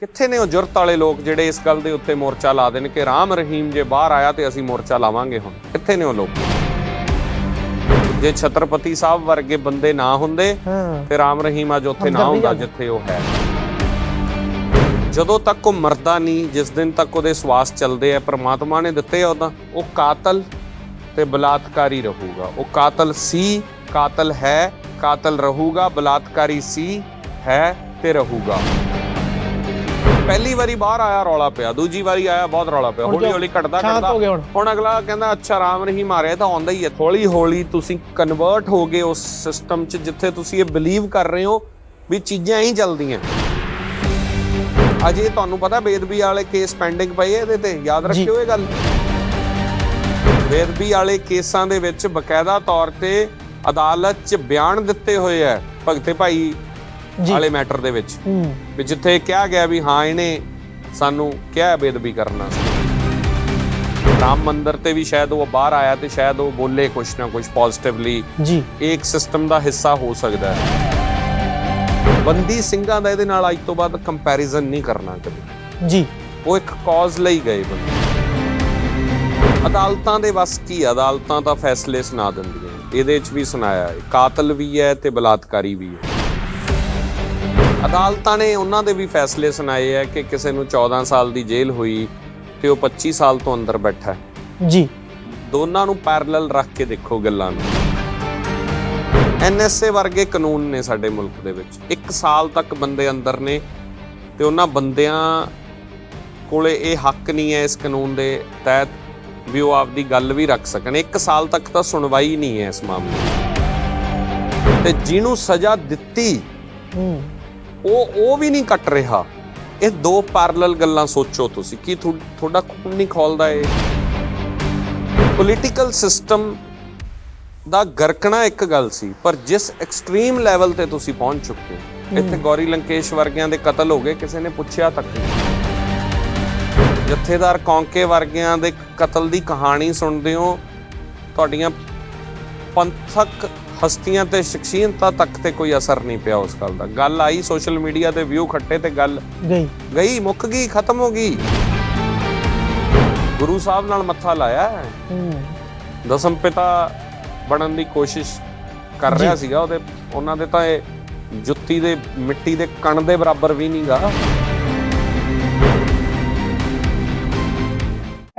ਕਿੱਥੇ ਨੇ ਉਹ ਜੁਰਤ ਵਾਲੇ ਲੋਕ ਜਿਹੜੇ ਇਸ ਗੱਲ ਦੇ ਉੱਤੇ ਮੋਰਚਾ ਲਾ ਦੇਣ ਕਿ ਰਾਮ ਰਹੀਮ ਜੇ ਬਾਹਰ ਆਇਆ ਤੇ ਅਸੀਂ ਮੋਰਚਾ ਲਾਵਾਂਗੇ ਹੁਣ? ਕਿੱਥੇ ਨੇ ਉਹ ਲੋਕ? ਜੇ ਛਤਰਪਤੀ ਸਾਹਿਬ ਵਰਗੇ ਬੰਦੇ ਨਾ ਹੁੰਦੇ ਤੇ ਰਾਮ ਰਹੀਮ ਅੱਜ ਉੱਥੇ ਨਾ ਹੁੰਦਾ। ਜਿੱਥੇ ਉਹ ਹੈ। ਜਦੋਂ ਤੱਕ ਉਹ ਮਰਦਾ ਨਹੀਂ ਜਿਸ ਦਿਨ ਤੱਕ ਉਹਦੇ ਸਵਾਸ ਚੱਲਦੇ ਆ ਪ੍ਰਮਾਤਮਾ ਨੇ ਦਿੱਤੇ ਆ ਉਹਦਾ ਉਹ ਕਾਤਲ ਤੇ ਬਲਾਤਕਾਰੀ ਰਹੂਗਾ। ਉਹ ਕਾਤਲ ਸੀ ਕਾਤਲ ਹੈ ਕਾਤਲ ਰਹੂਗਾ ਬਲਾਤਕਾਰੀ ਸੀ ਹੈ ਤੇ ਰਹੂਗਾ। ਪਹਿਲੀ ਵਾਰੀ ਬਾਹਰ ਆਇਆ ਰੌਲਾ ਪਿਆ ਦੂਜੀ ਵਾਰੀ ਆਇਆ ਬਹੁਤ ਰੌਲਾ ਪਿਆ ਹੌਲੀ ਹੌਲੀ ਘਟਦਾ ਘਟਦਾ ਹੋ ਹੁਣ। ਅਗਲਾ ਕਹਿੰਦਾ ਅੱਛਾ ਰਾਮ ਰਹੀ ਮਾਰਿਆ ਤਾਂ ਆਉਂਦਾ ਹੀ ਹੈ। ਹੌਲੀ ਹੌਲੀ ਤੁਸੀਂ ਕਨਵਰਟ ਹੋ ਗਏ ਉਸ ਸਿਸਟਮ 'ਚ ਜਿੱਥੇ ਤੁਸੀਂ ਇਹ ਬਲੀਵ ਕਰ ਰਹੇ ਹੋ ਵੀ ਚੀਜ਼ਾਂ ਹੀ ਚੱਲਦੀਆਂ। ਅਜੇ ਤੁਹਾਨੂੰ ਪਤਾ ਬੇਦਬੀ ਵਾਲੇ ਕੇਸ ਪੈਂਡਿੰਗ ਪਏ ਇਹਦੇ ਤੇ ਯਾਦ। ਰੱਖਿਓ ਇਹ ਗੱਲ। ਬੇਦਬੀ ਵਾਲੇ ਕੇਸਾਂ ਦੇ ਵਿੱਚ ਬਕਾਇਦਾ ਤੌਰ ਤੇ ਅਦਾਲਤ 'ਚ ਬਿਆਨ ਦਿੱਤੇ ਹੋਏ ਆ। ਭਗਤੇ ਭਾਈ ਵਾਲੇ ਮੈਟਰ ਦੇ ਵਿੱਚ। ਵੀ ਜਿੱਥੇ ਕਿਹਾ ਗਿਆ ਵੀ ਹਾਂ ਇਹਨੇ ਸਾਨੂੰ ਕਿਹਾ ਬੇਦਬੀ ਕਰਨਾ ਰਾਮ ਮੰਦਿਰ ਤੇ ਵੀ ਸ਼ਾਇਦ ਉਹ ਬਾਹਰ ਆਇਆ ਤੇ ਸ਼ਾਇਦ ਉਹ ਬੋਲੇ ਕੁਛ ਨਾ ਕੁਛ ਪੋਜ਼ਿਟਿਵਲੀ ਜੀ। ਇਹ ਇੱਕ ਸਿਸਟਮ ਦਾ ਹਿੱਸਾ ਹੋ ਸਕਦਾ ਹੈ। ਬੰਦੀ ਸਿੰਘਾਂ ਦਾ ਇਹਦੇ ਨਾਲ ਅੱਜ ਤੋਂ ਬਾਅਦ ਕੰਪੈਰੀਜ਼ਨ ਨਹੀਂ ਕਰਨਾ ਕਦੇ। ਜੀ। ਉਹ ਇੱਕ ਕਾਜ਼ ਲਈ ਗਏ ਬੰਦੇ। ਅਦਾਲਤਾਂ ਦੇ ਵੱਸ ਕੀ? ਅਦਾਲਤਾਂ ਤਾਂ ਫੈਸਲੇ ਸੁਣਾ ਦਿੰਦੀਆਂ ਇਹਦੇ 'ਚ ਵੀ ਸੁਣਾਇਆ ਹੈ। ਕਾਤਲ ਵੀ ਹੈ ਤੇ ਬਲਾਤਕਾਰੀ ਵੀ ਹੈ। ਅਦਾਲਤਾਂ ਨੇ ਉਹਨਾਂ ਦੇ ਵੀ ਫੈਸਲੇ ਸੁਣਾਏ ਹੈ ਕਿ ਕਿਸੇ ਨੂੰ 14 ਸਾਲ ਦੀ ਜੇਲ੍ਹ ਹੋਈ ਤੇ ਉਹ 25 ਸਾਲ ਤੋਂ ਅੰਦਰ ਬੈਠਾ ਹੈ। ਜੀ। ਦੋਨਾਂ ਨੂੰ ਪੈਰਲਲ ਰੱਖ ਕੇ ਦੇਖੋ ਗੱਲਾਂ ਨੂੰ। ਐਨਐਸਏ ਵਰਗੇ ਕਾਨੂੰਨ ਨੇ ਸਾਡੇ ਮੁਲਕ ਦੇ ਵਿੱਚ। 1 ਸਾਲ ਤੱਕ ਬੰਦੇ ਅੰਦਰ ਨੇ ਤੇ ਉਹਨਾਂ ਬੰਦਿਆਂ ਕੋਲੇ ਇਹ ਹੱਕ ਨਹੀਂ ਹੈ ਇਸ ਕਾਨੂੰਨ ਦੇ ਤਹਿਤ ਵੀ ਉਹ ਆਪਦੀ ਗੱਲ ਵੀ ਰੱਖ ਸਕਣ। 1 ਸਾਲ ਤੱਕ ਤਾਂ ਸੁਣਵਾਈ ਨਹੀਂ ਹੈ ਇਸ ਮਾਮਲੇ। ਤੇ ਜਿਹਨੂੰ ਸਜ਼ਾ ਦਿੱਤੀ ਹੂੰ। ਉਹ ਉਹ ਵੀ ਨਹੀਂ ਕੱਟ ਰਿਹਾ। ਇਹ ਦੋ ਪੈਰਲਲ ਗੱਲਾਂ ਸੋਚੋ ਤੁਸੀਂ ਕੀ ਤੁਹਾਡਾ ਖੂਨ ਨਹੀਂ ਖੋਲਦਾ ਇਹ? ਪੋਲੀਟੀਕਲ ਸਿਸਟਮ ਦਾ ਗਰਕਣਾ ਇੱਕ ਗੱਲ ਸੀ ਪਰ ਜਿਸ ਐਕਸਟ੍ਰੀਮ ਲੈਵਲ ਤੇ ਤੁਸੀਂ ਪਹੁੰਚ ਚੁੱਕੇ ਹੋ। ਇੱਥੇ ਗੌਰੀ ਲੰਕੇਸ਼ ਵਰਗਿਆਂ ਦੇ ਕਤਲ ਹੋ ਗਏ ਕਿਸੇ ਨੇ ਪੁੱਛਿਆ ਤੱਕ ਨਹੀਂ। ਜਥੇਦਾਰ ਕੌਂਕੇ ਵਰਗਿਆਂ ਦੇ ਕਤਲ ਦੀ ਕਹਾਣੀ ਸੁਣਦੇ ਹੋ ਤੁਹਾਡੀਆਂ ਪੰਥਕ ਹਸਤੀਆਂ ਤੇ ਸ਼ਖਸੀਅਤਾਂ ਤੱਕ ਤੇ ਕੋਈ ਅਸਰ ਨਹੀਂ ਪਿਆ ਉਸ ਗੱਲ ਦਾ। ਗੱਲ ਆਈ ਸੋਸ਼ਲ ਮੀਡੀਆ ਤੇ ਵਿਊ ਖੱਟੇ ਤੇ ਗੱਲ ਗਈ। ਗਈ ਮੁੱਕ ਗਈ ਖਤਮ ਹੋ ਗਈ। ਗੁਰੂ ਸਾਹਿਬ ਨਾਲ ਮੱਥਾ ਲਾਇਆ ਦਸਮ ਪਿਤਾ ਬਣਨ ਦੀ ਕੋਸ਼ਿਸ਼ ਕਰ ਰਿਹਾ। ਸੀਗਾ ਉਹਦੇ। ਉਹਨਾਂ ਦੇ ਤਾਂ ਇਹ ਜੁੱਤੀ ਦੇ ਮਿੱਟੀ ਦੇ ਕਣ ਦੇ ਬਰਾਬਰ ਵੀ ਨਹੀਂਗਾ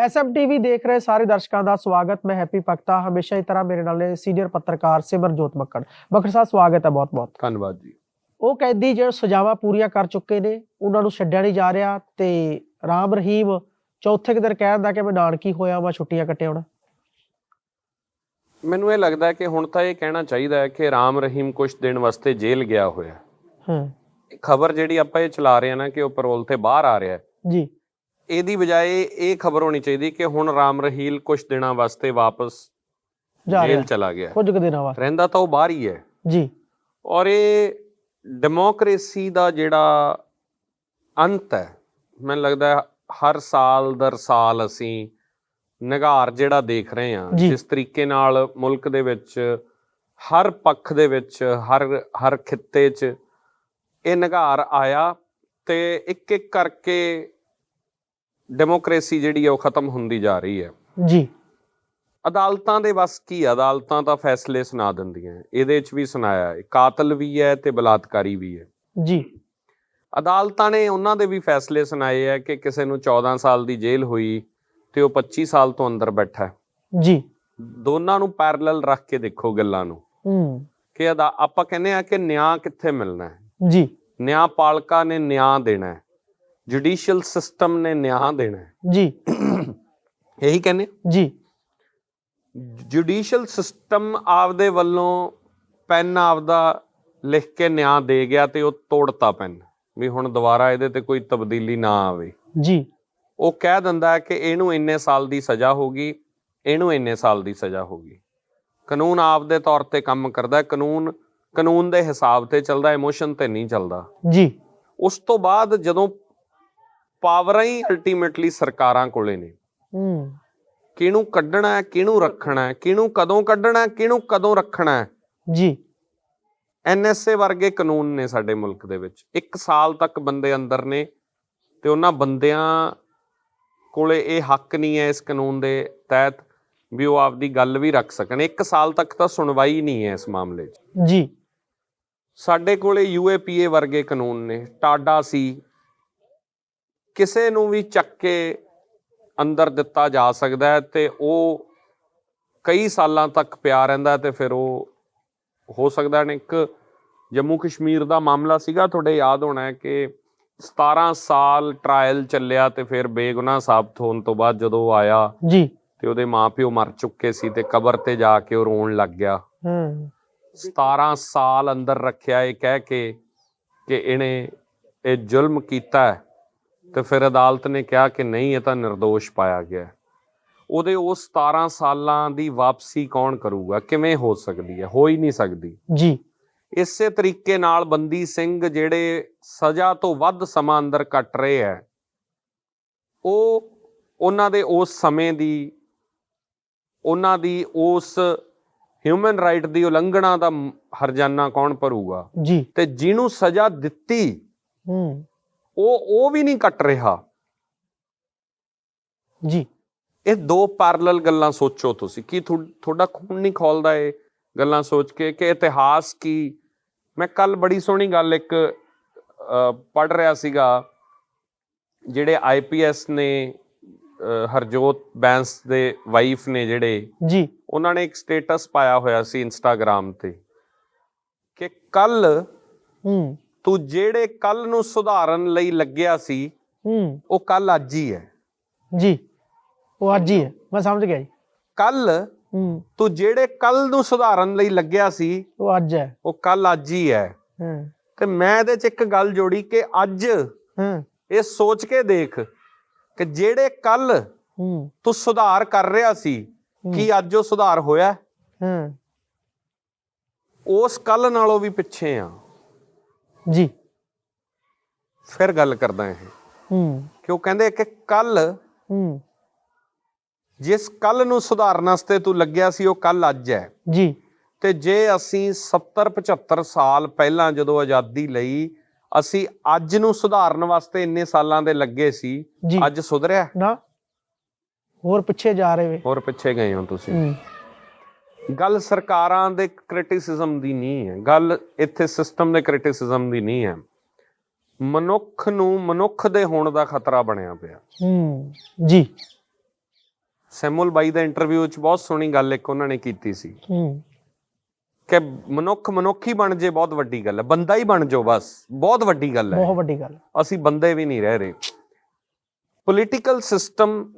ਐਸਐਮਟੀਵੀ ਦੇਖ ਰਹੇ ਸਾਰੇ ਦਰਸ਼ਕਾਂ ਦਾ ਸਵਾਗਤ। ਮੈਂ ਹੈਪੀ ਪਕਤਾ ਹਮੇਸ਼ਾ ਹੀ ਤਰ੍ਹਾਂ ਮੇਰੇ ਨਾਲ ਨੇ ਸੀਨੀਅਰ ਪੱਤਰਕਾਰ ਸਿਮਰਜੋਤ ਬੱਕੜ ਬੱਕੜ ਸਾਹਿਬ ਸਵਾਗਤ ਹੈ ਬਹੁਤ ਬਹੁਤ ਧੰਨਵਾਦ ਜੀ। ਉਹ ਕੈਦੀ ਜਿਹੜੇ ਸਜ਼ਾਵਾਂ ਪੂਰੀਆਂ ਕਰ ਚੁੱਕੇ ਨੇ ਉਹਨਾਂ ਨੂੰ ਛੱਡਿਆ ਨਹੀਂ ਜਾ ਰਿਹਾ ਤੇ ਰਾਮ ਰਹੀਮ ਚੌਥੇ ਕੁ ਦਿਨ ਕਹਿੰਦਾ ਕਿ ਮੈਂ ਨਾਨਕੀ ਹੋਇਆ ਵਾ ਛੁੱਟੀਆਂ ਕੱਟੇ ਹੁਣ। ਮੈਨੂੰ ਇਹ ਲੱਗਦਾ ਕਿ ਹੁਣ ਤਾਂ ਇਹ ਕਹਿਣਾ ਚਾਹੀਦਾ ਹੈ ਕਿ ਰਾਮ ਰਹੀਮ ਕੁਝ ਦਿਨ ਵਾਸਤੇ ਜੇਲ੍ਹ ਗਿਆ ਹੋਇਆ। ਹੂੰ। ਖਬਰ ਜਿਹੜੀ ਆਪਾਂ ਇਹ ਚਲਾ ਰਹੇ ਹਾਂ ਨਾ ਕਿ ਉਹ ਪੈਰੋਲ ਤੇ ਬਾਹਰ ਆ ਰਿਹਾ ਹੈ। ਜੀ। ਇਹਦੀ ਬਜਾਏ ਇਹ ਖਬਰ ਹੋਣੀ ਚਾਹੀਦੀ ਕਿ ਹੁਣ ਰਾਮ ਰਹੀਲ ਕੁਝ ਦਿਨਾਂ ਵਾਸਤੇ ਵਾਪਸ ਜੇਲ੍ਹ ਚਲਾ ਗਿਆ। ਕੁਝ ਦਿਨਾਂ ਬਾਅਦ ਰਹਿੰਦਾ ਤਾਂ ਉਹ ਬਾਹਰ ਹੀ ਹੈ। ਜੀ। ਔਰ ਇਹ ਡੈਮੋਕ੍ਰੇਸੀ ਦਾ ਜਿਹੜਾ ਅੰਤ ਹੈ ਮੈਨੂੰ ਲੱਗਦਾ ਹਰ ਸਾਲ ਦਰ ਸਾਲ ਅਸੀਂ ਨਿਗਾਰ ਜਿਹੜਾ ਦੇਖ ਰਹੇ ਹਾਂ। ਜਿਸ ਤਰੀਕੇ ਨਾਲ ਮੁਲਕ ਦੇ ਵਿੱਚ ਹਰ ਪੱਖ ਦੇ ਵਿੱਚ ਹਰ ਹਰ ਖਿੱਤੇ 'ਚ ਇਹ ਨਿਗਾਰ ਆਇਆ ਤੇ ਇੱਕ ਇੱਕ ਕਰਕੇ ਡੈਮੋਕ੍ਰੇਸੀ ਜਿਹੜੀ ਹੈ ਉਹ ਖਤਮ ਹੁੰਦੀ ਜਾ ਰਹੀ ਹੈ। ਜੀ। ਅਦਾਲਤਾਂ ਦੇ ਵੱਸ ਕੀ ਆ? ਅਦਾਲਤਾਂ ਤਾਂ ਫੈਸਲੇ ਸੁਣਾ ਦਿੰਦੀਆਂ ਇਹਦੇ 'ਚ ਵੀ ਸੁਣਾਇਆ ਹੈ। ਕਾਤਲ ਵੀ ਹੈ ਤੇ ਬਲਾਤਕਾਰੀ ਵੀ ਹੈ। ਜੀ। ਅਦਾਲਤਾਂ ਨੇ ਉਹਨਾਂ ਦੇ ਵੀ ਫੈਸਲੇ ਸੁਣਾਏ ਹੈ ਕਿ ਕਿਸੇ ਨੂੰ 14 ਸਾਲ ਦੀ ਜੇਲ੍ਹ ਹੋਈ ਤੇ ਉਹ 25 ਸਾਲ ਤੋਂ ਅੰਦਰ ਬੈਠਾ ਹੈ। ਜੀ। ਦੋਨਾਂ ਨੂੰ ਪੈਰਲਲ ਰੱਖ ਕੇ ਦੇਖੋ ਗੱਲਾਂ ਨੂੰ। ਹੂੰ। ਕਿ ਆਪਾਂ ਕਹਿੰਦੇ ਆ ਕਿ ਨਿਆਂ ਕਿੱਥੇ ਮਿਲਣਾ ਹੈ? ਜੀ। ਨਿਆਂਪਾਲਕਾ ਨੇ ਨਿਆਂ ਦੇਣਾ ਹੈ। ਜੁਡੀਸ਼ੀਅਲ ਸਿਸਟਮ ਨੇ ਨਿਆਂ ਦੇਣਾ ਹੈ। ਜੀ। ਇਹੀ ਕਹਿੰਦੇ ਜੀ। ਜੁਡੀਸ਼ੀਅਲ ਸਿਸਟਮ ਆਪਦੇ ਵੱਲੋਂ ਪੈਨ ਆਪਦਾ ਲਿਖ ਕੇ ਨਿਆਂ ਦੇ ਗਿਆ ਤੇ ਉਹ ਤੋੜਤਾ ਪੈਨ ਵੀ ਹੁਣ ਦੁਬਾਰਾ ਇਹਦੇ ਤੇ ਕੋਈ ਤਬਦੀਲੀ ਨਾ ਆਵੇ। ਜੀ। ਉਹ ਕਹਿ ਦਿੰਦਾ ਹੈ ਕਿ ਇਹਨੂੰ ਇੰਨੇ ਸਾਲ ਦੀ ਸਜ਼ਾ ਹੋਗੀ ਇਹਨੂੰ ਇੰਨੇ ਸਾਲ ਦੀ ਸਜ਼ਾ ਹੋਗੀ ਕਾਨੂੰਨ ਆਪਦੇ ਤੌਰ ਤੇ ਕੰਮ ਕਰਦਾ ਹੈ ਕਾਨੂੰਨ ਕਾਨੂੰਨ ਦੇ ਹਿਸਾਬ ਤੇ ਚੱਲਦਾ ਇਮੋਸ਼ਨ ਤੇ ਨਹੀਂ ਚੱਲਦਾ। ਜੀ। ਉਸ ਤੋਂ ਬਾਅਦ ਜਦੋਂ ਪਾਵਰਾਂ ਹੀ ਅਲਟੀਮੇਟਲੀ ਸਰਕਾਰਾਂ ਕੋਲੇ ਨੇ। ਹੂੰ। ਕਿਹਨੂੰ ਕੱਢਣਾ ਹੈ ਕਿਹਨੂੰ ਰੱਖਣਾ ਹੈ ਕਿਹਨੂੰ ਕਦੋਂ ਕੱਢਣਾ ਹੈ ਕਿਹਨੂੰ ਕਦੋਂ ਰੱਖਣਾ ਹੈ। ਜੀ। ਐਨਐਸਏ ਵਰਗੇ ਕਾਨੂੰਨ ਨੇ ਸਾਡੇ ਮੁਲਕ ਦੇ ਵਿੱਚ। 1 ਸਾਲ ਤੱਕ ਬੰਦੇ ਅੰਦਰ ਨੇ ਤੇ ਉਹਨਾਂ ਬੰਦਿਆਂ ਕੋਲੇ ਇਹ ਹੱਕ ਨਹੀਂ ਹੈ ਇਸ ਕਾਨੂੰਨ ਦੇ ਤਹਿਤ ਵੀ ਉਹ ਆਪਦੀ ਗੱਲ ਵੀ ਰੱਖ ਸਕਣ। ਇੱਕ ਸਾਲ ਤੱਕ ਤਾਂ ਸੁਣਵਾਈ ਨਹੀਂ ਹੈ ਇਸ ਮਾਮਲੇ 'ਚ। ਜੀ। ਸਾਡੇ ਕੋਲੇ ਯੂਏਪੀਏ ਵਰਗੇ ਕਾਨੂੰਨ ਨੇ। ਟਾਡਾ ਸੀ ਕਿਸੇ ਨੂੰ ਵੀ ਚੱਕ ਕੇ ਅੰਦਰ ਦਿੱਤਾ ਜਾ ਸਕਦਾ ਹੈ ਤੇ ਉਹ ਕਈ ਸਾਲਾਂ ਤੱਕ ਪਿਆ ਰਹਿੰਦਾ ਤੇ ਫਿਰ ਉਹ ਹੋ ਸਕਦਾ ਹੈ ਇੱਕ ਜੰਮੂ ਕਸ਼ਮੀਰ ਦਾ ਮਾਮਲਾ ਸੀਗਾ। ਤੁਹਾਡੇ ਯਾਦ ਹੋਣਾ ਹੈ ਕਿ 17 ਸਾਲ ਟ੍ਰਾਇਲ ਚੱਲਿਆ ਤੇ ਫਿਰ ਬੇਗੁਨਾਹ ਸਾਬਤ ਹੋਣ ਤੋਂ ਬਾਅਦ ਜਦੋਂ ਉਹ ਆਇਆ ਜੀ। ਤੇ ਉਹਦੇ ਮਾਪਿਓ ਮਰ ਚੁੱਕੇ ਸੀ ਤੇ ਕਬਰ ਤੇ ਜਾ ਕੇ ਉਹ ਰੋਣ ਲੱਗ ਗਿਆ। ਹੂੰ। 17 ਸਾਲ ਅੰਦਰ ਰੱਖਿਆ ਇਹ ਕਹਿ ਕੇ ਕਿ ਇਹਨੇ ਇਹ ਜ਼ੁਲਮ ਕੀਤਾ ਹੈ। ਤੇ ਫਿਰ ਅਦਾਲਤ ਨੇ ਕਿਹਾ ਕਿ ਨਹੀਂ ਇਹ ਤਾਂ નિર્ਦੋਸ਼ ਪਾਇਆ ਗਿਆ। ਉਹਦੇ ਉਹ 17 ਸਾਲਾਂ ਦੀ ਵਾਪਸੀ ਕੌਣ ਕਰੂਗਾ? ਕਿਵੇਂ ਹੋ ਸਕਦੀ ਹੈ? ਹੋ ਹੀ ਨਹੀਂ ਸਕਦੀ। ਜੀ। ਇਸੇ ਤਰੀਕੇ ਨਾਲ ਬੰਦੀ ਸਿੰਘ ਜਿਹੜੇ ਸਜ਼ਾ ਤੋਂ ਵੱਧ ਸਮਾਂ ਅੰਦਰ ਕੱਟ ਰਹੇ ਹੈ ਉਹ ਉਹਨਾਂ ਦੇ ਉਸ ਸਮੇਂ ਦੀ ਉਹਨਾਂ ਦੀ ਉਸ ਹਿਊਮਨ ਰਾਈਟ ਦੀ ਉਲੰਘਣਾ ਦਾ ਹਰਜਾਨਾ ਕੌਣ ਭਰੂਗਾ? ਜੀ। ਤੇ ਜਿਹਨੂੰ ਸਜ਼ਾ ਦਿੱਤੀ ਹੂੰ। ਉਹ ਉਹ ਵੀ ਨਹੀਂ ਕੱਟ ਰਿਹਾ। ਜੀ। ਇਹ ਦੋ ਪੈਰਲਲ ਗੱਲਾਂ ਸੋਚੋ ਤੁਸੀਂ। ਕੀ ਤੁਹਾਡਾ ਖੂਨ ਨਹੀਂ ਖੋਲਦਾ ਇਹ ਗੱਲਾਂ ਸੋਚ ਕੇ ਕਿ ਇਤਿਹਾਸ ਕੀ? ਮੈਂ ਕੱਲ ਬੜੀ ਸੋਹਣੀ ਗੱਲ ਇੱਕ ਪੜ ਰਿਹਾ ਸੀਗਾ। ਜਿਹੜੇ ਆਈਪੀਐਸ ਨੇ ਹਰਜੋਤ ਬੈਂਸ ਦੇ ਵਾਈਫ ਨੇ ਜਿਹੜੇ ਜੀ। ਉਹਨਾਂ ਨੇ ਇੱਕ ਸਟੇਟਸ ਪਾਇਆ ਹੋਇਆ ਸੀ ਇੰਸਟਾਗ੍ਰam ਤੇ। ਕਿ ਕੱਲ ਹੂੰ। ਤੂੰ ਜਿਹੜੇ ਕੱਲ ਨੂੰ ਸੁਧਾਰਨ ਲਈ ਲੱਗਿਆ ਸੀ ਹੂੰ। ਉਹ ਕੱਲ ਅੱਜ ਹੀ ਹੈ। ਜੀ ਉਹ ਅੱਜ ਹੀ ਹੈ। ਮੈਂ ਸਮਝ ਗਿਆ ਜੀ। ਕੱਲ ਹੂੰ। ਤੂੰ ਜਿਹੜੇ ਕੱਲ ਨੂੰ ਸੁਧਾਰਨ ਲਈ ਲੱਗਿਆ ਸੀ ਉਹ ਅੱਜ ਹੈ। ਉਹ ਕੱਲ ਅੱਜ ਹੀ ਹੈ। ਹੂੰ। ਤੇ ਮੈਂ ਇਹਦੇ ਚ ਇੱਕ ਗੱਲ ਜੋੜੀ ਕਿ ਅੱਜ ਹੂੰ। ਇਹ ਸੋਚ ਕੇ ਦੇਖ ਕਿ ਜਿਹੜੇ ਕੱਲ ਹੂੰ। ਤੂੰ ਸੁਧਾਰ ਕਰ ਰਿਹਾ ਸੀ ਕੀ ਅੱਜ ਉਹ ਸੁਧਾਰ ਹੋਇਆ? ਹੂੰ। ਉਸ ਕੱਲ ਨਾਲੋਂ ਵੀ ਪਿੱਛੇ ਆ। ਜੀ। ਫਿਰ ਗੱਲ ਕਰਦਾ ਇਹ। ਹੂੰ। ਕਿ ਉਹ ਕਹਿੰਦੇ ਕਿ ਕੱਲ ਹੂੰ। ਜਿਸ ਕੱਲ ਨੂੰ ਸੁਧਾਰਨ ਵਾਸਤੇ ਤੂੰ ਲੱਗਿਆ ਸੀ ਉਹ ਕੱਲ ਅੱਜ ਹੈ। ਜੀ। ਤੇ ਜੇ ਅਸੀਂ 70 75 ਸਾਲ ਪਹਿਲਾਂ ਜਦੋਂ ਆਜ਼ਾਦੀ ਲਈ ਅਸੀਂ ਅੱਜ ਨੂੰ ਸੁਧਾਰਨ ਵਾਸਤੇ ਇੰਨੇ ਸਾਲਾਂ ਦੇ ਲੱਗੇ ਸੀ ਅੱਜ ਸੁਧਰਿਆ? ਨਾ। ਹੋਰ ਪਿੱਛੇ ਜਾ ਰਹੇ ਵੇ। ਹੋਰ ਪਿੱਛੇ ਗਏ ਹੋ ਤੁਸੀਂ। ਹੂੰ। ਗੱਲ ਸਰਕਾਰਾਂ ਦੇ ਕ੍ਰਿਟਿਸਿਜ਼ਮ ਦੀ ਨਹੀਂ ਹੈ। ਗੱਲ ਇੱਥੇ ਸਿਸਟਮ ਦੇ ਕ੍ਰਿਟਿਸਿਜ਼ਮ ਦੀ ਨਹੀਂ ਹੈ। ਮਨੁੱਖ ਨੂੰ ਮਨੁੱਖ ਦੇ ਹੋਣ ਦਾ ਖਤਰਾ ਬਣਿਆ ਪਿਆ। ਹੂੰ ਜੀ। ਸੈਮੂਅਲ ਬਾਈ ਦਾ ਇੰਟਰਵਿਊ ਵਿੱਚ ਬਹੁਤ ਸੋਹਣੀ ਗੱਲ ਇੱਕ ਉਹਨਾਂ ਨੇ ਕੀਤੀ ਸੀ। ਹੂੰ। ਕਿ ਮਨੁੱਖ ਮਨੁੱਖੀ ਬਣ ਜੇ ਬਹੁਤ ਵੱਡੀ ਗੱਲ ਹੈ। ਬੰਦਾ ਹੀ ਬਣ ਜਾਓ ਬਸ ਬਹੁਤ ਵੱਡੀ ਗੱਲ ਹੈ। ਬਹੁਤ ਵੱਡੀ ਗੱਲ। ਅਸੀਂ ਬੰਦੇ ਵੀ ਨਹੀਂ ਰਹਿ ਰਹੇ। ਪੋਲੀਟੀਕਲ ਸਿਸਟਮ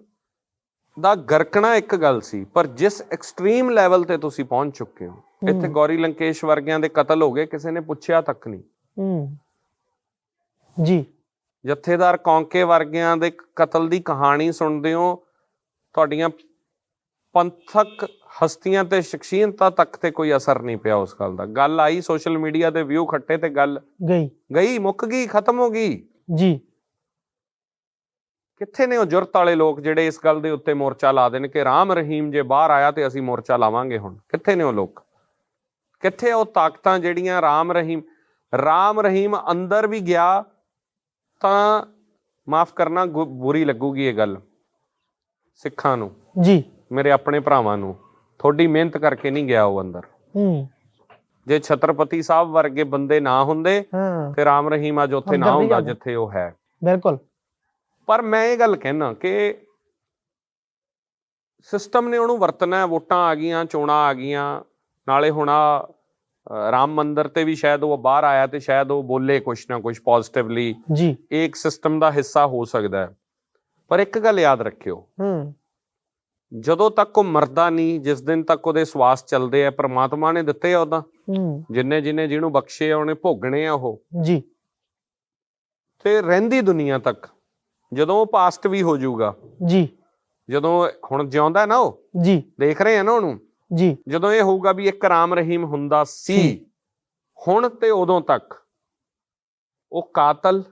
ਦਾ ਗਰਕਣਾ ਇੱਕ ਗੱਲ ਸੀ ਪਰ ਜਿਸ ਐਕਸਟ੍ਰੀਮ ਲੈਵਲ ਤੇ ਤੁਸੀਂ ਪਹੁੰਚ ਚੁੱਕੇ ਹੋ ਇੱਥੇ। ਗੌਰੀ ਲੰਕੇਸ਼ ਵਰਗਿਆਂ ਦੇ ਕਤਲ ਹੋ ਗਏ ਕਿਸੇ ਨੇ ਪੁੱਛਿਆ ਤੱਕ ਨਹੀਂ। ਹੂੰ। ਜੀ। ਜਥੇਦਾਰ ਕੌਂਕੇ ਵਰਗਿਆਂ ਦੇ ਕਤਲ ਦੀ ਕਹਾਣੀ ਸੁਣਦੇ ਹੋ ਤੁਹਾਡੀਆਂ ਪੰਥਕ ਹਸਤੀਆਂ ਤੇ ਸ਼ਖਸੀਅਤਾਂ ਤੱਕ ਤੇ ਕੋਈ ਅਸਰ ਨਹੀਂ ਪਿਆ ਉਸ ਗੱਲ ਦਾ। ਗੱਲ ਆਈ ਸੋਸ਼ਲ ਮੀਡੀਆ ਤੇ ਵਿਊ ਖੱਟੇ ਤੇ ਗੱਲ ਗਈ। ਗਈ ਮੁੱਕ ਗਈ ਖਤਮ ਹੋ ਗਈ। ਜੀ। ਕਿੱਥੇ ਨੇ ਉਹ ਜੁਰਤ ਵਾਲੇ ਲੋਕ ਜਿਹੜੇ ਇਸ ਗੱਲ ਦੇ ਉੱਤੇ ਮੋਰਚਾ ਲਾ ਦੇਣ ਕਿ ਰਾਮ ਰਹੀਮ ਜੇ ਬਾਹਰ ਆਇਆ ਤੇ ਅਸੀਂ ਮੋਰਚਾ ਲਾਵਾਂਗੇ ਹੁਣ? ਕਿੱਥੇ ਨੇ ਉਹ ਲੋਕ? ਕਿੱਥੇ ਉਹ ਤਾਕਤਾਂ ਜਿਹੜੀਆਂ ਰਾਮ ਰਹੀਮ? ਰਾਮ ਰਹੀਮ ਅੰਦਰ ਵੀ ਗਿਆ ਤਾਂ ਮਾਫ ਕਰਨਾ ਬੁਰੀ ਲੱਗੂਗੀ ਇਹ ਗੱਲ ਸਿੱਖਾਂ ਨੂੰ। ਜੀ। ਮੇਰੇ ਆਪਣੇ ਭਰਾਵਾਂ ਨੂੰ। ਥੋੜੀ ਮਿਹਨਤ ਕਰਕੇ ਨਹੀਂ ਗਿਆ ਉਹ ਅੰਦਰ। ਹੂੰ। ਜੇ ਛਤਰਪਤੀ ਸਾਹਿਬ ਵਰਗੇ ਬੰਦੇ ਨਾ ਹੁੰਦੇ ਤੇ ਰਾਮ ਰਹੀਮ ਅੱਜ ਉੱਥੇ ਨਾ ਹੁੰਦਾ। ਜਿੱਥੇ ਉਹ ਹੈ। ਬਿਲਕੁਲ। ਪਰ ਮੈਂ ਇਹ ਗੱਲ ਕਹਿਣਾ ਕਿ ਸਿਸਟਮ ਨੇ ਉਹਨੂੰ ਵਰਤਣਾ ਵੋਟਾਂ ਆ ਗਈਆਂ ਚੋਣਾਂ ਆ ਗਈਆਂ ਨਾਲੇ ਹੁਣ ਆ ਰਾਮ ਮੰਦਿਰ ਤੇ ਵੀ ਸ਼ਾਇਦ ਉਹ ਬਾਹਰ ਆਇਆ ਤੇ ਸ਼ਾਇਦ ਉਹ ਬੋਲੇ ਕੁਛ ਨਾ ਕੁਛ ਪੋਜ਼ਿਟਿਵਲੀ ਜੀ। ਇਹ ਇੱਕ ਸਿਸਟਮ ਦਾ ਹਿੱਸਾ ਹੋ ਸਕਦਾ ਹੈ। ਪਰ ਇੱਕ ਗੱਲ ਯਾਦ ਰੱਖਿਓ। ਹੂੰ। ਜਦੋਂ ਤੱਕ ਉਹ ਮਰਦਾ ਨਹੀਂ ਜਿਸ ਦਿਨ ਤੱਕ ਉਹਦੇ ਸਵਾਸ ਚੱਲਦੇ ਆ ਪ੍ਰਮਾਤਮਾ ਨੇ ਦਿੱਤੇ ਆ ਉਹਦਾ। ਹੂੰ। ਜਿੰਨੇ ਜਿੰਨੇ ਜਿਹਨੂੰ ਬਖਸ਼ੇ ਆ ਉਹਨੇ ਭੋਗਣੇ ਆ ਉਹ। ਜੀ। ਤੇ ਰਹਿੰਦੀ ਦੁਨੀਆ ਤੱਕ। ਜਦੋਂ ਉਹ ਪਾਸਟ ਵੀ ਹੋ ਜਾਊਗਾ। ਜੀ। ਜਦੋਂ ਹੁਣ ਜਿਉਂਦਾ ਨਾ ਉਹ ਜੀ। ਦੇਖ ਰਹੇ ਆ ਨਾ ਉਹਨੂੰ? ਜੀ। ਜਦੋਂ ਇਹ ਹੋਊਗਾ ਵੀ ਇੱਕ ਰਾਮ ਰਹੀਮ ਹੁੰਦਾ ਸੀ। ਹੁਣ ਤੇ ਉਦੋਂ ਤੱਕ ਉਹ ਕਾਤਲ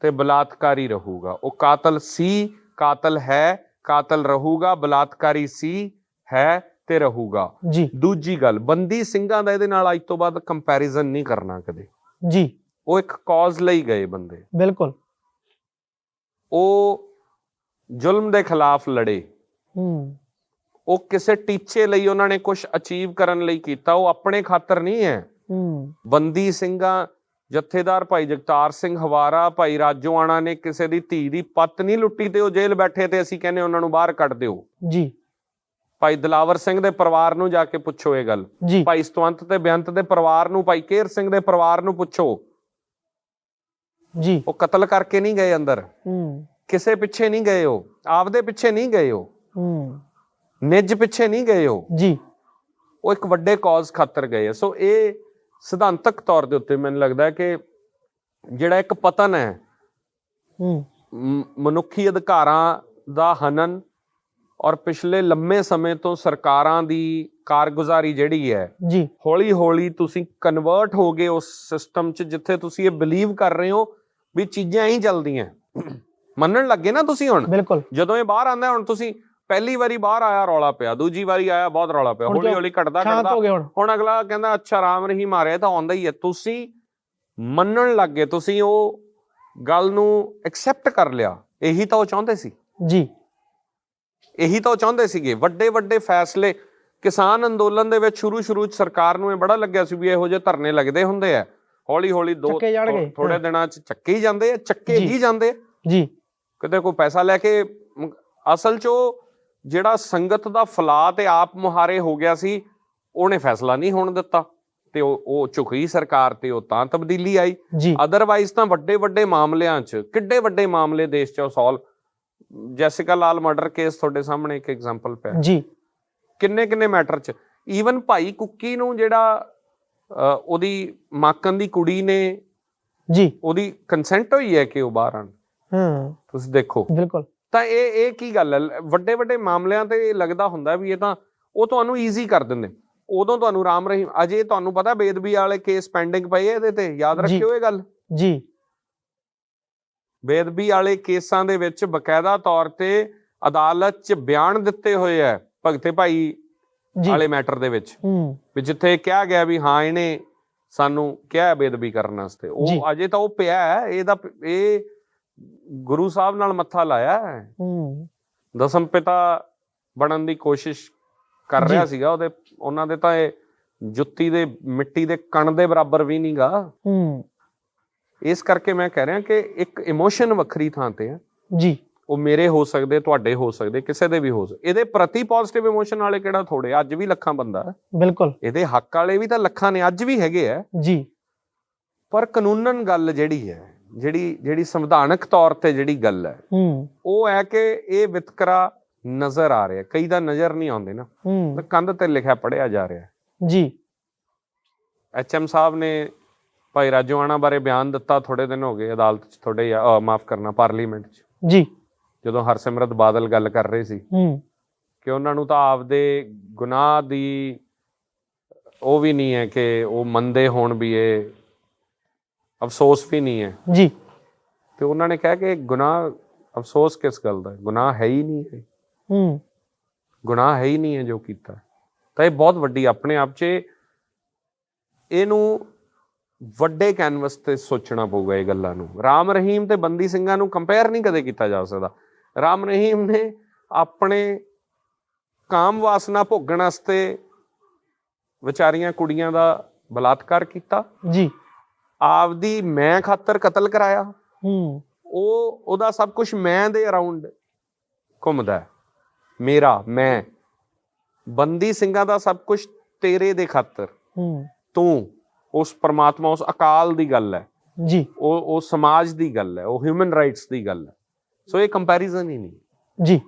ਤੇ ਬਲਾਤਕਾਰੀ ਰਹੂਗਾ। ਉਹ ਕਾਤਲ ਸੀ ਕਾਤਲ ਹੈ ਕਾਤਲ ਰਹੂਗਾ ਬਲਾਤਕਾਰੀ ਸੀ ਹੈ ਤੇ ਰਹੂਗਾ। ਜੀ। ਦੂਜੀ ਗੱਲ ਬੰਦੀ ਸਿੰਘਾਂ ਦਾ ਇਹਦੇ ਨਾਲ ਅੱਜ ਤੋਂ ਬਾਅਦ ਕੰਪੈਰੀਜ਼ਨ ਨਹੀਂ ਕਰਨਾ ਕਦੇ। ਜੀ। ਉਹ ਇੱਕ ਕਾਜ਼ ਲਈ ਗਏ ਬੰਦੇ। ਬਿਲਕੁਲ। ਉਹ ਜ਼ੁਲਮ ਦੇ ਖਿਲਾਫ ਲੜੇ। ਹੂੰ। ਉਹ ਕਿਸੇ ਟੀਚੇ ਲਈ ਉਹਨਾਂ ਨੇ ਕੁਝ ਅਚੀਵ ਕਰਨ ਲਈ ਕੀਤਾ ਉਹ ਆਪਣੇ ਖਾਤਰ ਨਹੀਂ ਹੈ। ਹੂੰ। ਬੰਦੀ ਸਿੰਘਾਂ ਜਥੇਦਾਰ ਭਾਈ ਜਗਤਾਰ ਸਿੰਘ ਹਵਾਰਾ ਭਾਈ ਰਾਜੋਆਣਾ ਨੇ ਕਿਸੇ ਦੀ ਧੀ ਦੀ ਪੱਤ ਨਹੀਂ ਲੁੱਟੀ ਤੇ ਉਹ ਜੇਲ੍ਹ ਬੈਠੇ ਤੇ ਅਸੀਂ ਕਹਿੰਦੇ ਉਹਨਾਂ ਨੂੰ ਬਾਹਰ ਕੱਢ ਦਿਓ। ਜੀ। ਭਾਈ ਦਲਾਵਰ ਸਿੰਘ ਦੇ ਪਰਿਵਾਰ ਨੂੰ ਜਾ ਕੇ ਪੁੱਛੋ ਇਹ ਗੱਲ। ਭਾਈ ਸਤਵੰਤ ਤੇ ਬੇਅੰਤ ਦੇ ਪਰਿਵਾਰ ਨੂੰ ਭਾਈ ਕੇਰ ਸਿੰਘ ਦੇ ਪਰਿਵਾਰ ਨੂੰ ਪੁੱਛੋ। ਜੀ। ਉਹ ਕਤਲ ਕਰਕੇ ਨਹੀਂ ਗਏ ਅੰਦਰ। ਹੂੰ। ਕਿਸੇ ਪਿੱਛੇ ਨਹੀਂ ਗਏ ਉਹ। ਆਪਦੇ ਪਿੱਛੇ ਨਹੀਂ ਗਏ ਉਹ। ਹੂੰ। ਨਿੱਜ ਪਿੱਛੇ ਨਹੀਂ ਗਏ ਉਹ। ਜੀ। ਉਹ ਇੱਕ ਵੱਡੇ ਕਾਜ਼ ਖਾਤਰ ਗਏ ਆ। ਸੋ ਇਹ ਸਿਧਾਂਤਕ ਤੌਰ ਦੇ ਉੱਤੇ ਮੈਨੂੰ ਲੱਗਦਾ ਹੈ ਕਿ ਜਿਹੜਾ ਇੱਕ ਪਤਨ ਹੈ ਹੂੰ। ਮਨੁੱਖੀ ਅਧਿਕਾਰਾਂ ਦਾ ਹਨਨ ਔਰ ਪਿਛਲੇ ਲੰਮੇ ਸਮੇਂ ਤੋਂ ਸਰਕਾਰਾਂ ਦੀ ਕਾਰਗੁਜ਼ਾਰੀ ਜਿਹੜੀ ਹੈ ਜੀ। ਹੌਲੀ ਹੌਲੀ ਤੁਸੀਂ ਕਨਵਰਟ ਹੋ ਗਏ ਉਸ ਸਿਸਟਮ 'ਚ ਜਿੱਥੇ ਤੁਸੀਂ ਇਹ ਬਲੀਵ ਕਰ ਰਹੇ ਹੋ ਵੀ ਚੀਜ਼ਾਂ ਹੀ ਚੱਲਦੀਆਂ। ਮੰਨਣ ਲੱਗੇ ਨਾ ਤੁਸੀਂ ਹੁਣ? ਬਿਲਕੁਲ। ਜਦੋਂ ਇਹ ਬਾਹਰ ਆਂਦਾ ਹੁਣ ਤੁਸੀਂ ਪਹਿਲੀ ਵਾਰੀ ਬਾਹਰ ਆਇਆ ਰੌਲਾ ਪਿਆ। ਦੂਜੀ ਵਾਰੀ ਆਇਆ ਬਹੁਤ ਰੌਲਾ ਪਿਆ। ਹੌਲੀ ਹੌਲੀ ਘਟਦਾ ਘਟਦਾ ਹੁਣ। ਅਗਲਾ ਕਹਿੰਦਾ ਅੱਛਾ ਰਾਮ ਰਿਹਾ ਤਾਂ ਆਉਂਦਾ ਹੀ ਹੈ। ਤੁਸੀਂ ਮੰਨਣ ਲੱਗੇ ਤੁਸੀਂ ਉਹ ਗੱਲ ਨੂੰ ਐਕਸੈਪਟ ਕਰ ਲਿਆ। ਇਹੀ ਤਾਂ ਉਹ ਚਾਹੁੰਦੇ ਸੀ। ਜੀ। ਇਹੀ ਤਾਂ ਉਹ ਚਾਹੁੰਦੇ ਸੀਗੇ। ਵੱਡੇ ਵੱਡੇ ਫੈਸਲੇ ਕਿਸਾਨ ਅੰਦੋਲਨ ਦੇ ਵਿੱਚ ਸ਼ੁਰੂ ਸ਼ੁਰੂ ਚ ਸਰਕਾਰ ਨੂੰ ਇਹ ਬੜਾ ਲੱਗਿਆ ਸੀ ਵੀ ਇਹੋ ਜਿਹੇ ਧਰਨੇ ਲੱਗਦੇ ਹੁੰਦੇ ਆ। ਹੌਲੀ ਹੌਲੀ ਦੋ ਚੱਕੇ ਜਾਣਗੇ, ਥੋ- ਥੋੜੇ। ਦਿਨਾਂ ਚ ਚੱਕੇ ਹੀ ਜਾਂਦੇ ਆ ਚੱਕੇ ਜੀ। ਹੀ ਜਾਂਦੇ ਆ। ਜੀ। ਕਿਤੇ ਕੋਈ ਪੈਸਾ ਲੈ ਕੇ ਮ- ਅਸਲ 'ਚ ਉਹ ਜਿਹੜਾ ਸੰਗਤ ਦਾ ਫਲਾ ਤੇ ਆਪ ਮੁਹਾਰੇ ਹੋ ਗਿਆ ਸੀ ਉਹਨੇ ਫੈਸਲਾ ਨਹੀਂ ਹੋਣ ਦਿੱਤਾ। ਤੇ ਉਹ ਉਹ ਝੁਕੀ ਸਰਕਾਰ ਤੇ ਉਹ ਤਾਂ ਤਬਦੀਲੀ ਆਈ। ਜੀ। ਅਦਰਵਾਈਜ਼ ਤਾਂ ਵੱਡੇ ਵੱਡੇ ਮਾਮਲਿਆਂ 'ਚ ਕਿੱਡੇ ਵੱਡੇ ਮਾਮਲੇ ਦੇਸ਼ 'ਚ solve Jessica Lal murder case ਤੁਹਾਡੇ ਸਾਹਮਣੇ ਇੱਕ ਐਗਜ਼ਾਮਪਲ ਪਿਆ। ਜੀ। ਕਿੰਨੇ ਕਿੰਨੇ ਮੈਟਰ 'ਚ। ਈਵਨ ਭਾਈ ਕੁੱਕੀ ਨੂੰ ਜਿਹੜਾ ਉਹਦੀ ਮਾਕਨ ਦੀ ਕੁੜੀ ਨੇ ਜੀ। ਉਹਦੀ ਕੰਸੈਂਟ ਹੋਈ ਹੈ ਕਿ ਉਹ ਬਾਹਰ ਆਣ ਹਾਂ। ਤੁਸੀਂ ਦੇਖੋ। ਬਿਲਕੁਲ। ਤਾਂ ਇਹ ਇਹ ਕੀ ਗੱਲ ਹੈ? ਵੱਡੇ ਵੱਡੇ ਮਾਮਲਿਆਂ ਤੇ ਇਹ ਲੱਗਦਾ ਹੁੰਦਾ ਵੀ ਇਹ ਤਾਂ ਉਹ ਤੁਹਾਨੂੰ ਈਜ਼ੀ ਕਰ ਦਿੰਦੇ। ਉਦੋਂ ਤੁਹਾਨੂੰ ਰਾਮ ਰਹੀਮ ਅਜੇ ਤੁਹਾਨੂੰ ਪਤਾ ਬੇਦਬੀ ਵਾਲੇ ਕੇਸ ਪੈਂਡਿੰਗ ਪਏ ਇਹਦੇ ਤੇ। ਯਾਦ। ਰੱਖਿਓ ਇਹ ਗੱਲ। ਜੀ। ਬੇਦਬੀ ਵਾਲੇ ਕੇਸਾਂ ਦੇ ਵਿੱਚ ਬਕਾਇਦਾ ਤੌਰ ਤੇ ਅਦਾਲਤ 'ਚ ਬਿਆਨ ਦਿੱਤੇ ਹੋਏ ਆ ਭਗਤੇ ਭਾਈ ਵਾਲੇ ਮੈਟਰ ਦੇ ਵਿੱਚ। ਵੀ ਜਿੱਥੇ ਕਿਹਾ ਗਿਆ ਵੀ ਹਾਂ ਇਹਨੇ ਸਾਨੂੰ ਕਿਹਾ ਬੇਦਬੀ ਕਰਨ ਵਾਸਤੇ। ਉਹ ਅਜੇ ਤਾਂ ਉਹ ਪਿਆ ਹੈ ਇਹਦਾ ਇਹ ਗੁਰੂ ਸਾਹਿਬ ਨਾਲ ਮੱਥਾ ਲਾਇਆ ਹੈ। ਦਸਮ ਪਿਤਾ ਬਣਨ ਦੀ ਕੋਸ਼ਿਸ਼ ਕਰ ਰਿਹਾ। ਸੀਗਾ ਉਹਦੇ ਉਹਨਾਂ ਦੇ ਤਾਂ ਇਹ ਜੁੱਤੀ ਦੇ ਮਿੱਟੀ ਦੇ ਕਣ ਦੇ ਬਰਾਬਰ ਵੀ ਨਹੀਂਗਾ ਹੂੰ। ਇਸ ਕਰਕੇ ਮੈਂ ਕਹਿ ਰਿਹਾ ਕਿ ਇੱਕ ਇਮੋਸ਼ਨ ਵੱਖਰੀ ਥਾਂ ਤੇ ਹੈ। ਜੀ। ਉਹ ਮੇਰੇ ਹੋ ਸਕਦੇ ਤੁਹਾਡੇ ਹੋ ਸਕਦੇ ਕਿਸੇ ਦੇ ਵੀ ਹੋ ਸਕਦੇ। ਇਹਦੇ ਪ੍ਰਤੀ ਪੋਜ਼ਿਟਿਵ ਇਮੋਸ਼ਨ ਵਾਲੇ ਕਿਹੜਾ ਥੋੜੇ ਅੱਜ ਵੀ ਲੱਖਾਂ ਬੰਦਾ ਹੈ। ਬਿਲਕੁਲ। ਇਹਦੇ ਹੱਕ ਵਾਲੇ ਵੀ ਤਾਂ ਲੱਖਾਂ ਨੇ ਅੱਜ ਵੀ ਹੈਗੇ ਆ ਜੀ। ਪਰ ਕਾਨੂੰਨਨ ਗੱਲ ਜਿਹੜੀ ਹੈ ਜਿਹੜੀ ਜਿਹੜੀ ਸੰਵਿਧਾਨਕ ਤੌਰ ਤੇ ਜਿਹੜੀ ਗੱਲ ਹੈ ਹੂੰ। ਉਹ ਹੈ ਕਿ ਇਹ ਵਿਤਕਰਾ ਨਜ਼ਰ ਆ ਰਿਹਾ। ਕਈ ਦਾ ਨਜ਼ਰ ਨਹੀਂ ਆਉਂਦੇ ਨਾ। ਤਾਂ ਕੰਧ ਤੇ ਲਿਖਿਆ ਪੜਿਆ ਜਾ ਰਿਹਾ ਜੀ। ਐਚਐਮ ਸਾਹਿਬ ਨੇ ਭਾਈ ਰਾਜੋਆਣਾ ਬਾਰੇ ਬਿਆਨ ਦਿੱਤਾ ਥੋੜੇ ਦਿਨ ਹੋ ਗਏ ਅਦਾਲਤ 'ਚ ਥੋੜੇ ਮਾਫ ਕਰਨਾ ਪਾਰਲੀਮੈਂਟ 'ਚ। ਜੀ। ਜਦੋਂ ਹਰਸਿਮਰਤ ਬਾਦਲ ਗੱਲ ਕਰ ਰਹੇ ਸੀ ਹੂੰ। ਕਿ ਉਹਨਾਂ ਨੂੰ ਤਾਂ ਆਪਦੇ ਗੁਨਾਹ ਦੀ ਉਹ ਵੀ ਨਹੀਂ ਹੈ ਕਿ ਉਹ ਮੰਦੇ ਹੋਣ ਵੀ ਇਹ ਅਫਸੋਸ ਵੀ ਨਹੀਂ ਹੈ। ਜੀ। ਤੇ ਉਹਨਾਂ ਨੇ ਕਿਹਾ ਕਿ ਗੁਨਾਹ ਅਫਸੋਸ ਕਿਸ ਗੱਲ ਦਾ? ਗੁਨਾਹ ਹੈ ਹੀ ਨਹੀਂ ਹੈ ਹੂੰ। ਗੁਨਾਹ ਹੈ ਹੀ ਨਹੀਂ ਹੈ ਜੋ ਕੀਤਾ। ਤਾਂ ਇਹ ਬਹੁਤ ਵੱਡੀ ਆਪਣੇ ਆਪ 'ਚ ਇਹਨੂੰ ਵੱਡੇ ਕੈਨਵਸ ਤੇ ਸੋਚਣਾ ਪਊਗਾ ਇਹ ਗੱਲਾਂ ਨੂੰ। ਰਾਮ ਰਹੀਮ ਤੇ ਬੰਦੀ ਸਿੰਘਾਂ ਨੂੰ ਕੰਪੇਅਰ ਨਹੀਂ ਕਦੇ ਕੀਤਾ ਜਾ ਸਕਦਾ। ਰਾਮ ਰਹੀਮ ਨੇ ਆਪਣੇ ਕਾਮ ਵਾਸਨਾ ਭੋਗਣ ਵਾਸਤੇ ਵਿਚਾਰੀਆਂ ਕੁੜੀਆਂ ਦਾ ਬਲਾਤਕਾਰ ਕੀਤਾ। ਜੀ। ਆਪਦੀ ਮੈਂ ਖਾਤਰ ਕਤਲ ਕਰਾਇਆ। ਹੂੰ। ਉਹ ਉਹਦਾ ਸਭ ਕੁਝ ਮੈਂ ਦੇ ਅਰਾਊਂਡ ਘੁੰਮਦਾ ਹੈ। ਮੇਰਾ ਮੈਂ ਬੰਦੀ ਸਿੰਘਾਂ ਦਾ ਸਭ ਕੁਝ ਤੇਰੇ ਦੇ ਖਾਤਰ। ਹੂੰ। ਤੂੰ ਉਸ ਪਰਮਾਤਮਾ ਉਸ ਅਕਾਲ ਦੀ ਗੱਲ ਹੈ। ਜੀ। ਉਹ ਉਹ ਸਮਾਜ ਦੀ ਗੱਲ ਹੈ। ਉਹ ਹਿਊਮਨ ਰਾਈਟਸ ਦੀ ਗੱਲ ਹੈ। ਸੋ ਇਹ ਕੰਪੈਰੀਜ਼ਨ ਹੀ ਨਹੀਂ ਜੀ